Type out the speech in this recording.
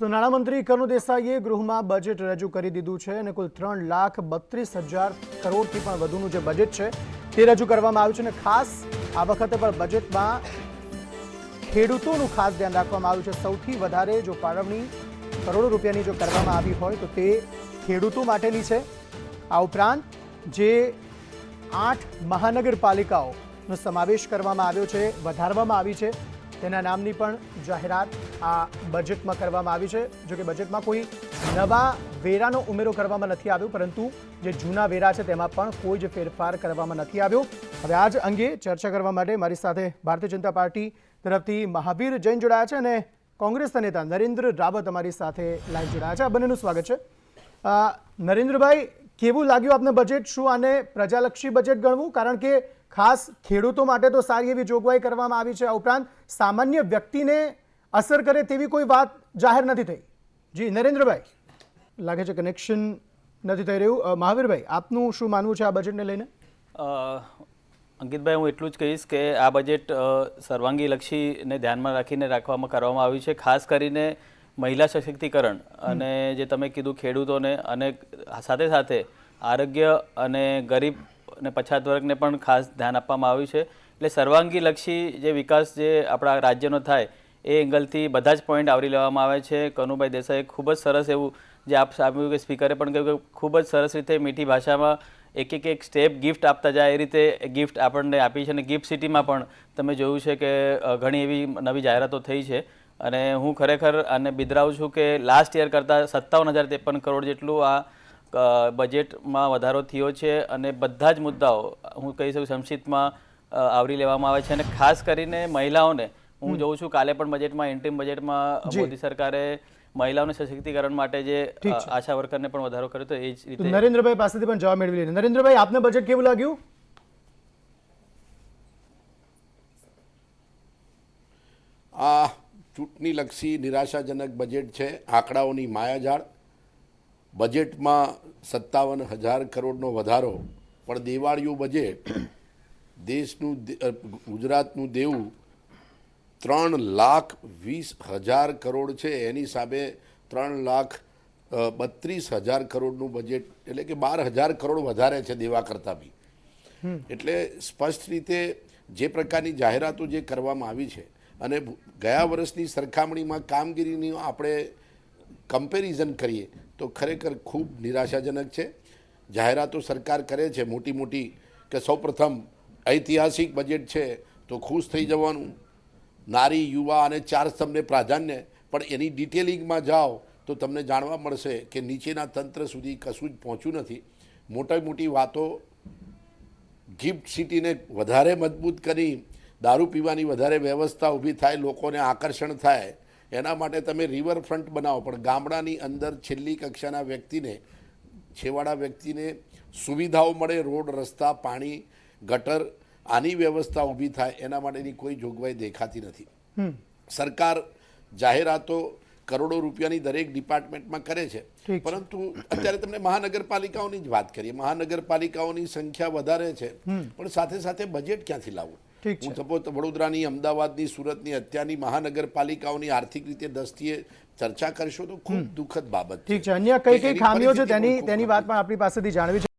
તો નાણામંત્રી કનુ દેસાઈએ ગૃહમાં બજેટ રજૂ કરી દીધું છે અને કુલ ત્રણ લાખ બત્રીસ હજાર કરોડથી પણ વધુનું જે બજેટ છે તે રજૂ કરવામાં આવ્યું છે અને ખાસ આ વખતે પણ બજેટમાં ખેડૂતોનું ખાસ ધ્યાન રાખવામાં આવ્યું છે. સૌથી વધારે જો ફાળવણી કરોડો રૂપિયાની જો કરવામાં આવી હોય તો તે ખેડૂતો માટેની છે. આ ઉપરાંત જે આઠ મહાનગરપાલિકાઓનો સમાવેશ કરવામાં આવ્યો છે, વધારવામાં આવી છે. તેના નામની પણ જાહેરાત આ બજેટમાં કરવામાં આવી છે. જો કે બજેટમાં કોઈ નવા વેરાનો ઉમેરો કરવામાં નથી આવ્યો, પરંતુ જે જૂના વેરા છે તેમાં પણ કોઈ જ ફેરફાર કરવામાં નથી આવ્યો. હવે આ જ અંગે ચર્ચા કરવા માટે મારી સાથે ભારતીય જનતા પાર્ટી તરફથી મહાવીર જૈન જોડાયા છે અને કોંગ્રેસના નેતા નરેન્દ્ર રાવત અમારી સાથે લાઈવ જોડાયા છે. આ બંનેનું સ્વાગત છે. નરેન્દ્રભાઈ, કેવું લાગ્યું આપને બજેટ શું આને પ્રજાલક્ષી બજેટ ગણવું? કારણ કે ખાસ ખેડૂતો માટે તો સારી એવી જોગવાઈ કરવામાં આવી છે આ ઉપરાંત સામાન્ય વ્યક્તિને અસર કરે તેવી કોઈ વાત જાહેર નથી થઈ. જી, નરેન્દ્રભાઈ. લાગે છે કનેક્શન નથી થઈ રહ્યું. મહાવીરભાઈ, આપનું શું માનવું છે આ બજેટને લઈને? અંકિતભાઈ, હું એટલું જ કહીશ કે આ બજેટ સર્વાંગીલક્ષીને સર્વાંગી લક્ષીને ધ્યાનમાં રાખીને રાખવામાં કરવામાં આવ્યું છે, ખાસ કરીને મહિલા સશક્તિકરણ અને જે તમે કીધું ખેડૂતોને અને સાથે સાથે આરોગ્ય અને ગરીબ અને પછાત વર્ગને પણ ખાસ ધ્યાન આપવામાં આવ્યું છે. એટલે સર્વાંગીલક્ષી જે વિકાસ જે આપણા રાજ્યનો થાય, એ એંગલથી બધા જ પોઈન્ટ આવરી લેવામાં આવે છે. કનુભાઈ દેસાઈએ ખૂબ જ સરસ એવું જે આપ આપ્યું કે સ્પીકરે પણ કહ્યું કે ખૂબ જ સરસ રીતે મીઠી ભાષામાં એક એક એક સ્ટેપ ગિફ્ટ આપતા જાય, એ રીતે ગિફ્ટ આપણને આપી છે. અને ગિફ્ટ સિટીમાં પણ તમે જોયું છે કે ઘણી એવી નવી જાહેરાતો થઈ છે. અને હું ખરેખર આને બિદરાવું છું કે લાસ્ટ યર કરતાં સત્તાવન હજાર ત્રેપન કરોડ જેટલું આ બજેટમાં વધારો થયો છે અને બધા જ મુદ્દાઓ હું કહી શકું સંક્ષિપ્તમાં આવરી લેવામાં આવે છે અને ખાસ કરીને મહિલાઓને. હું જોઉં છું કાલે પણ બજેટમાં એન્ટ્રીમ બજેટમાં મોદી સરકારે મહિલાઓને સશક્તિકરણ માટે જે. આશા વર્કરને પણ વધારો કર્યો તો એ જ રીતે નરેન્દ્રભાઈ પાસેથી પણ જવાબ મેળવી લઈએ. નરેન્દ્રભાઈ આપને બજેટ કેવું લાગ્યું? આ ચૂંટણીલક્ષી નિરાશાજનક બજેટ છે આંકડાઓની માયાજાળ. બજેટમાં સત્તાવન હજાર કરોડનો વધારો પણ દેવાળિયું બજેટ દેશનું ગુજરાતનું દેવું ત્રણ લાખ વીસ હજાર કરોડ છે. એની સામે ત્રણ લાખ બત્રીસ હજાર કરોડનું બજેટ એટલે કે બાર હજાર કરોડ વધારે છે દેવા કરતાં બી. એટલે સ્પષ્ટ રીતે જે પ્રકારની જાહેરાતો જે કરવામાં આવી છે અને ગયા વર્ષની સરખામણીમાં કામગીરીની આપણે કમ્પેરિઝન કરીએ તો ખરેખર ખૂબ નિરાશાજનક છે. જાહેરાતો સરકાર કરે છે, મોટી મોટી કે સૌપ્રથમ ઐતિહાસિક બજેટ છે તો ખુશ થઈ જવાનું. નારી, યુવા અને ચાર સ્તંભને પ્રાધાન્ય, પણ એની ડિટેલિંગમાં જાઓ તો તમને જાણવા મળશે કે નીચેના તંત્ર સુધી કશું જ પહોંચ્યું નથી. મોટી મોટી વાતો ગિફ્ટ સિટીને વધારે મજબૂત કરી, દારૂ પીવાની વધારે વ્યવસ્થા ઊભી થાય, લોકોને આકર્ષણ થાય એના માટે તમે રિવરફ્રન્ટ બનાવો. પણ ગામડાની અંદર છેલ્લી કક્ષાના વ્યક્તિને છેવાડા વ્યક્તિને સુવિધાઓ મળે રોડ રસ્તા પાણી ગટર આની વ્યવસ્થા ઊભી થાય એના માટેની કોઈ જોગવાઈ દેખાતી નથી. સરકાર જાહેરાતો કરોડો રૂપિયાની દરેક ડિપાર્ટમેન્ટમાં કરે છે. પરંતુ અત્યારે તમને મહાનગરપાલિકાઓની જ વાત કરીએ. મહાનગરપાલિકાઓની સંખ્યા વધારે છે. પણ સાથે સાથે બજેટ ક્યાંથી લાવવું. હું સપોઝ વડોદરાની અમદાવાદની સુરતની અત્યારની મહાનગરપાલિકાઓની આર્થિક રીતે દ્રષ્ટિએ ચર્ચા કરશો તો ખૂબ દુઃખદ બાબત ઠીક છે. અન્ય કઈ કઈ ખામીઓ છે તેની તેની વાત પણ આપણી પાસેથી જાણવી છે